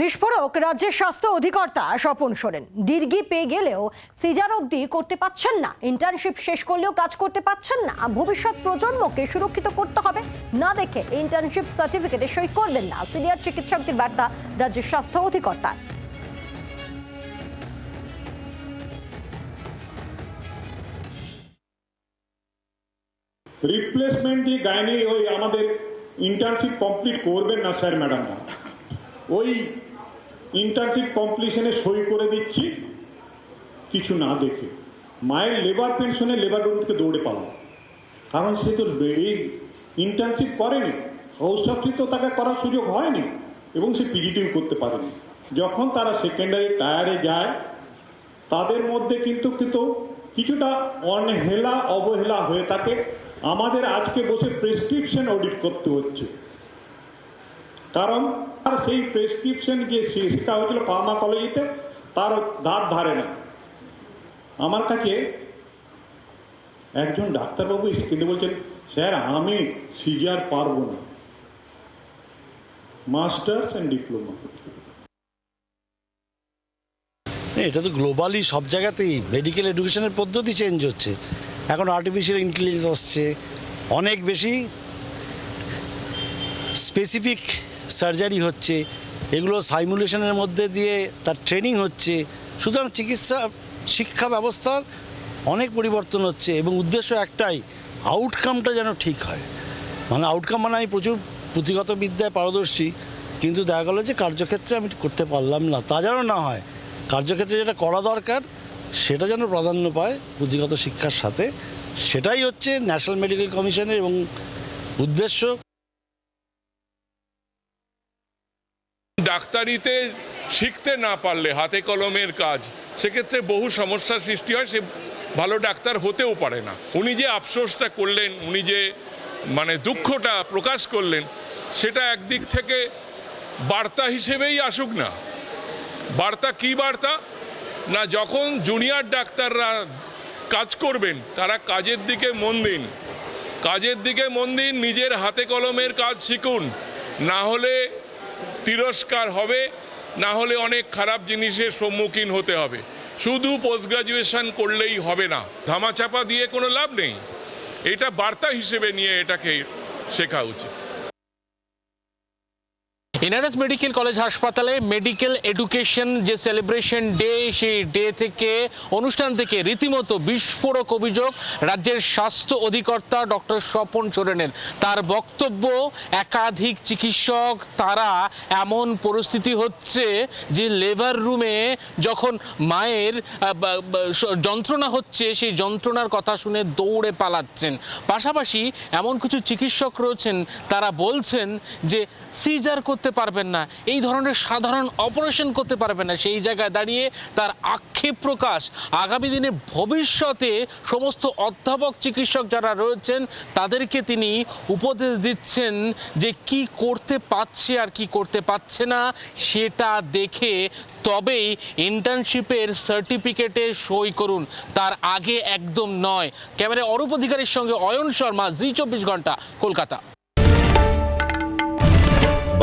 বিস্ফোরক রাজ্যের স্বাস্থ্য অধিকর্তা স্বপন সোরেন। ডির্গি পেয়ে গেলেও সিজার অবধি করতে পাচ্ছেন না। ইন্টার্নশিপ শেষ করলেও কাজ করতে পাচ্ছেন না। ভবিষ্যৎ প্রজন্মকে সুরক্ষিত করতে হবে। না দেখে ইন্টার্নশিপ সার্টিফিকেটে সই করবেন না। সিনিয়র চিকিৎসকদের বার্তা রাজ্যের স্বাস্থ্য অধিকর্তার রিপ্লেসমেন্ট দিয়ে গাইনি ওই আমাদের ইন্টার্নশিপ কমপ্লিট করবেন না, স্যার, ম্যাডামরা। ওই ইন্টার্নশিপ কমপ্লিশনে সই করে দিচ্ছি, কিছু না দেখে। মায়ের লেবার পেনশনে লেবার রুম থেকে দৌড়ে পালাম। কারণ সে তো এই ইন্টার্নশিপ করেনি হাউসটাফটি তো তাকে করার সুযোগ হয়নি এবং সে পিজিটিও করতে পারেনি। যখন তারা সেকেন্ডারি টায়ারে যায়, তাদের মধ্যে কিন্তু কিন্তু কিছুটা অনহেলা, অবহেলা হয়ে থাকে। আমাদের আজকে বসে প্রেসক্রিপশন অডিট করতে হচ্ছে। কারণ তার সেই প্রেসক্রিপশন যে শে- শেখা হয়েছিল পার্মা কলেজেতে তার দাঁত ধারে না। আমার কাছে একজন ডাক্তারবাবু এসে কিন্তু বলছেন, স্যার, আমি সিজার পারব না। Masters and diploma. এটা তো গ্লোবালি সব জায়গাতেই মেডিকেল এডুকেশনের পদ্ধতি চেঞ্জ হচ্ছে। এখন আর্টিফিশিয়াল ইন্টেলিজেন্স আসছে, অনেক বেশি স্পেসিফিক সার্জারি হচ্ছে, এগুলো সাইমুলেশনের মধ্যে দিয়ে তার ট্রেনিং হচ্ছে। সুতরাং চিকিৎসা, শিক্ষা ব্যবস্থার অনেক পরিবর্তন হচ্ছে এবং উদ্দেশ্য একটাই আউটকামটা যেন ঠিক হয়। মানে আউটকাম মানে আমি প্রচুর পুঁথিগত বিদ্যায় পারদর্শী, কিন্তু দেখা গেলো যে কার্যক্ষেত্রে আমি করতে পারলাম না। তা যেন না হয়, কার্যক্ষেত্রে যেটা করা দরকার, সেটা যেন প্রাধান্য পায় পুঁথিগত শিক্ষার সাথে। সেটাই হচ্ছে ন্যাশনাল মেডিকেল কমিশনের এবং উদ্দেশ্য। ডাক্তারিতে শিখতে না পারলে, হাতে কলমের কাজ, সেক্ষেত্রে বহু সমস্যার সৃষ্টি হয়, সে ভালো ডাক্তার হতেও পারে না। উনি যে আফসোসটা করলেন, উনি যে মানে দুঃখটা প্রকাশ করলেন, সেটা একদিক থেকে বার্তা হিসেবেই আসুক না। বার্তা কি বার্তা? না, যখন জুনিয়র ডাক্তাররা কাজ করবেন, তারা কাজের দিকে মন দিন। কাজের দিকে মন দিন, নিজের হাতে কলমের কাজ শিখুন। না হলে তিরস্কার হবে, না হলে অনেক খারাপ জিনিসের সম্মুখীন হতে হবে। শুধু পোস্ট গ্রাজুয়েশন করলেই হবে না। ধামাচাপা দিয়ে কোনো লাভ নেই। এটা বার্তা হিসেবে নিয়ে এটাকে শেখা উচিত। এনআরএস মেডিকেল কলেজ হাসপাতালে মেডিকেল এডুকেশন যে সেলিব্রেশন ডে, সেই ডে থেকে, অনুষ্ঠান থেকে রীতিমতো বিস্ফোরক অভিযোগ রাজ্যের স্বাস্থ্য অধিকর্তা ডক্টর স্বপন সোরেনের তার বক্তব্য, একাধিক চিকিৎসক, তারা এমন পরিস্থিতি হচ্ছে যে লেবার রুমে যখন মায়ের যন্ত্রণা হচ্ছে, সেই যন্ত্রণার কথা শুনে দৌড়ে পালাচ্ছেন। পাশাপাশি এমন কিছু চিকিৎসক রয়েছেন, তারা বলছেন যে সিজার করতে পারবেন না। এই ধরনের সাধারণ অপারেশন করতে পারবেন না। সেই জায়গায় দাঁড়িয়ে তার আক্ষেপ প্রকাশ, আগামী দিনে ভবিষ্যতে সমস্ত অধ্যাপক, চিকিৎসক যারা রয়েছেন, তাদেরকে তিনি উপদেশ দিচ্ছেন যে কি করতে পারছে আর কি করতে পারছে না, সেটা দেখে তবেই ইন্টার্নশিপের সার্টিফিকেটে সই করুন। তার আগে একদম নয়। ক্যামেরায় অরূপ অধিকারীর সঙ্গে অয়ন শর্মা, জি চব্বিশ ঘণ্টা, কলকাতা।